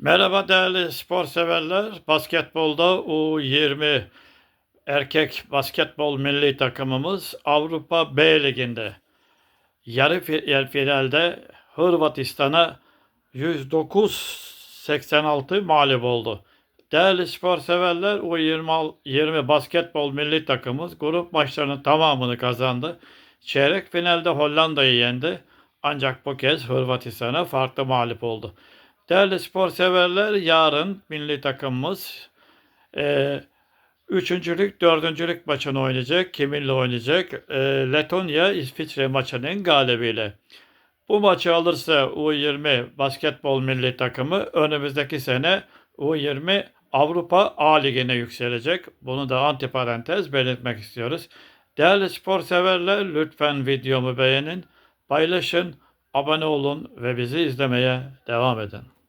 Merhaba değerli spor severler. Basketbolda U20 erkek basketbol milli takımımız Avrupa B Ligi'nde yarı fi- finalde Hırvatistan'a 109-86 mağlup oldu. Değerli spor severler U20 20 basketbol milli takımımız grup maçlarının tamamını kazandı. Çeyrek finalde Hollanda'yı yendi. Ancak bu kez Hırvatistan'a farklı mağlup oldu. Değerli spor severler yarın milli takımımız e, üçüncülük, dördüncülük maçını oynayacak. Kiminle oynayacak? E, Letonya, İsviçre maçının galibiyle. Bu maçı alırsa U20 basketbol milli takımı önümüzdeki sene U20 Avrupa A Ligi'ne yükselecek. Bunu da antiparantez belirtmek istiyoruz. Değerli spor severler lütfen videomu beğenin, paylaşın, abone olun ve bizi izlemeye devam edin.